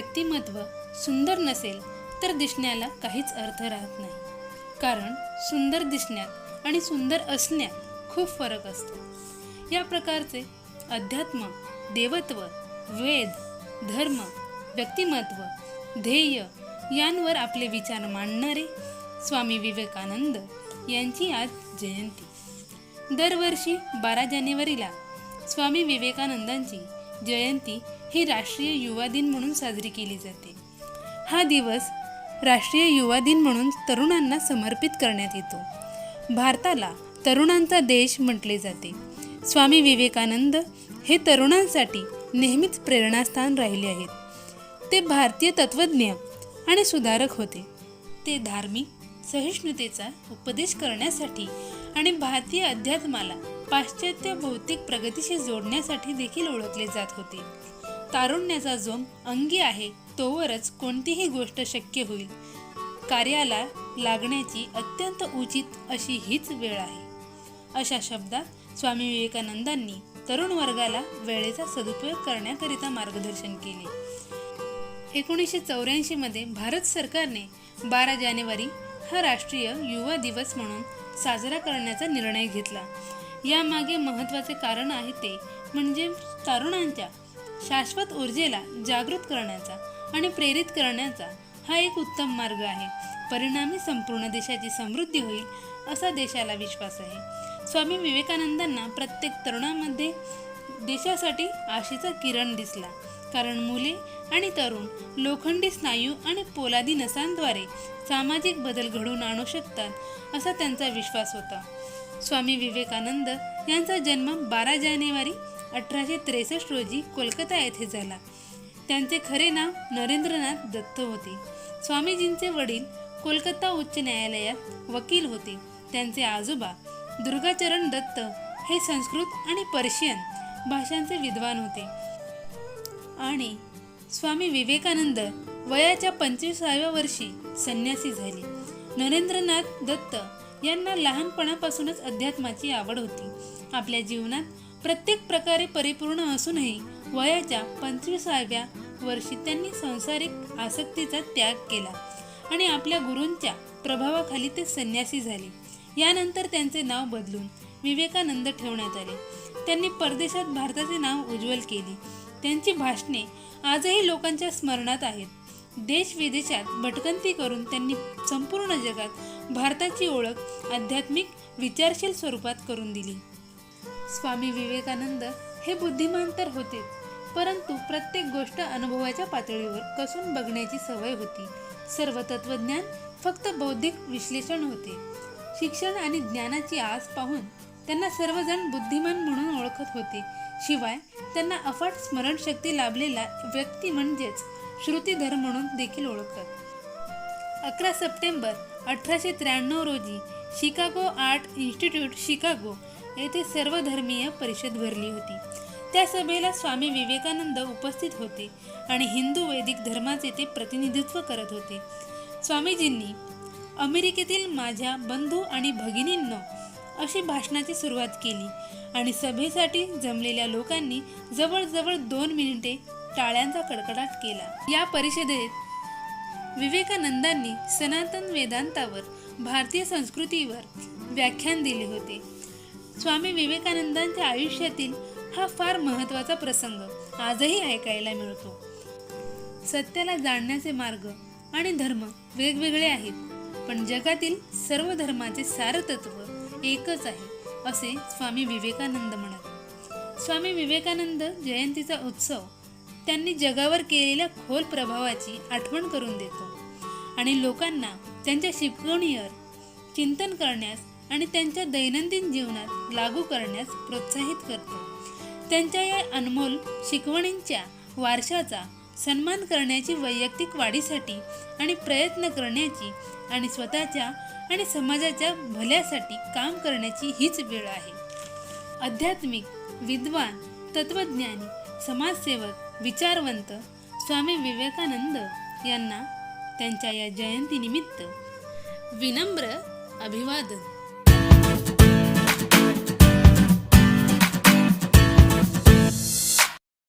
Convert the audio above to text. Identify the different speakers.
Speaker 1: व्यक्तिमत्व सुंदर नसेल तर दिसण्याला काहीच अर्थ राहत नाही. कारण सुंदर दिसण्यात आणि सुंदर असण्यात खूप फरक असतो. या प्रकारचे अध्यात्म देवत्व वेद धर्म व्यक्तिमत्व ध्येय यांवर आपले विचार मांडणारे स्वामी विवेकानंद यांची आज जयंती. दरवर्षी बारा जानेवारीला स्वामी विवेकानंदांची जयंती ही राष्ट्रीय युवा दिन म्हणून साजरी केली जाते. हा दिवस राष्ट्रीय युवा दिन म्हणून तरुणांना समर्पित करण्यात येतो. भारताला तरुणांचा देश म्हटले जाते. स्वामी विवेकानंद हे तरुणांसाठी नेहमीच प्रेरणास्थान राहिले आहेत. ते भारतीय तत्त्वज्ञ आणि सुधारक होते. ते धार्मिक सहिष्णुतेचा उपदेश करण्यासाठी आणि भारतीय अध्यात्माला पाश्चात्य भौतिक प्रगतीशी जोडण्यासाठी देखील ओळखले जात होते. तारुण्याचा जोम अंगी आहे तोवरच कोणतीही गोष्ट शक्य होईल. कार्याला लागण्याची अत्यंत उचित अशी हीच वेळ आहे. अशा शब्दात स्वामी विवेकानंदांनी तरुण वर्गाला वेळेचा सदुपयोग करण्याकरिता मार्गदर्शन केले. एकोणीसशे चौऱ्याऐंशीमध्ये भारत सरकारने बारा जानेवारी हा राष्ट्रीय युवा दिवस म्हणून साजरा करण्याचा निर्णय घेतला. यामागे महत्त्वाचे कारण आहे ते म्हणजे तरुणांच्या शाश्वत ऊर्जेला जागृत करण्याचा आणि प्रेरित करण्याचा हा एक उत्तम मार्ग आहे. परिणामी संपूर्ण देशाची समृद्धी होईल असा देशाला विश्वास आहे. स्वामी विवेकानंदांना प्रत्येक तरुणामध्ये देशासाठी आशेचा किरण दिसला. कारण मुले आणि तरुण लोखंडी स्नायू आणि पोलादी नसांद्वारे सामाजिक बदल घडवून आणू शकतात असा त्यांचा विश्वास होता. स्वामी विवेकानंद यांचा जन्म बारा जानेवारी अठराशे त्रेसष्ट रोजी कोलकाता येथे झाला. त्यांचे खरे नाव नरेंद्रनाथ दत्त होते. स्वामीजींचे वडील कोलकाता उच्च न्यायालयात वकील होते. त्यांचे आजोबा दुर्गाचरण दत्त हे संस्कृत आणि पर्शियन भाषांचे विद्वान होते. आणि स्वामी विवेकानंद वयाच्या पंचवीसाव्या वर्षी संन्यासी झाले. नरेंद्रनाथ दत्त यांना लहानपणापासूनच अध्यात्माची आवड होती. आपल्या जीवनात प्रत्येक प्रकारे परिपूर्ण असूनही वयाच्या पंचवीसाव्या वर्षी त्यांनी संसारिक आसक्तीचा त्याग केला आणि आपल्या गुरूंच्या प्रभावाखाली ते संन्यासी झाले. यानंतर त्यांचे नाव बदलून विवेकानंद ठेवण्यात आले. त्यांनी परदेशात भारताचे नाव उज्ज्वल केले. त्यांची भाषणे आजही लोकांच्या स्मरणात आहेत. देश विदेशात भटकंती करून त्यांनी संपूर्ण जगात भारताची ओळख आध्यात्मिक विचारशील स्वरूपात करून दिली. स्वामी विवेकानंद हे बुद्धिमान तर होतेच परंतु प्रत्येक गोष्ट अनुभवाच्या पातळीवर कसून बघण्याची सवय होती. सर्व तत्वज्ञान फक्त बौद्धिक विश्लेषण होते. शिक्षण आणि ज्ञानाची आस पाहून त्यांना सर्वजण बुद्धिमान म्हणून ओळखत होते. शिवाय त्यांना अफाट स्मरणशक्ती लाभलेला व्यक्ती म्हणजेच श्रुतीधर म्हणून देखील ओळखतात. अकरा सप्टेंबर अठराशे त्र्याण्णव रोजी शिकागो आर्ट इन्स्टिट्यूट शिकागो येथे सर्वधर्मीय परिषद भरली होती. त्या सभेला स्वामी विवेकानंद उपस्थित होते आणि हिंदू वैदिक धर्माचे ते प्रतिनिधित्व करत होते. स्वामीजींनी अमेरिकेतील माझ्या बंधू आणि भगिनींनो अशी भाषणाची सुरुवात केली आणि सभेसाठी जमलेल्या लोकांनी जवळजवळ दोन मिनिटे टाळ्यांचा कडकडाट केला. या परिषदेत विवेकानंदांनी सनातन वेदांतावर भारतीय संस्कृतीवर व्याख्यान दिले होते. स्वामी विवेकानंदांच्या आयुष्यातील हा फार महत्त्वाचा प्रसंग आजही ऐकायला मिळतो. सत्याला जाणण्याचे मार्ग आणि धर्म वेगवेगळे आहेत पण जगातील सर्व धर्माचे सारतत्व एकच आहे असे स्वामी विवेकानंद म्हणत. स्वामी विवेकानंद जयंतीचा उत्सव त्यांनी जगावर केलेल्या खोल प्रभावाची आठवण करून देतो. आणि लोकांना त्यांच्या शिकवणीवर चिंतन करण्यास आणि त्यांच्या दैनंदिन जीवनात लागू करण्यास प्रोत्साहित करतो. त्यांच्या या अनमोल शिकवणींच्या वारशाचा सन्मान करण्याची वैयक्तिक वाढीसाठी आणि प्रयत्न करण्याची आणि स्वतःच्या आणि समाजाच्या भल्यासाठी काम करण्याची हीच वेळ आहे. आध्यात्मिक विद्वान तत्वज्ञानी समाजसेवक विचारवंत स्वामी विवेकानंद यांना त्यांच्या या जयंतीनिमित्त विनम्र अभिवादन.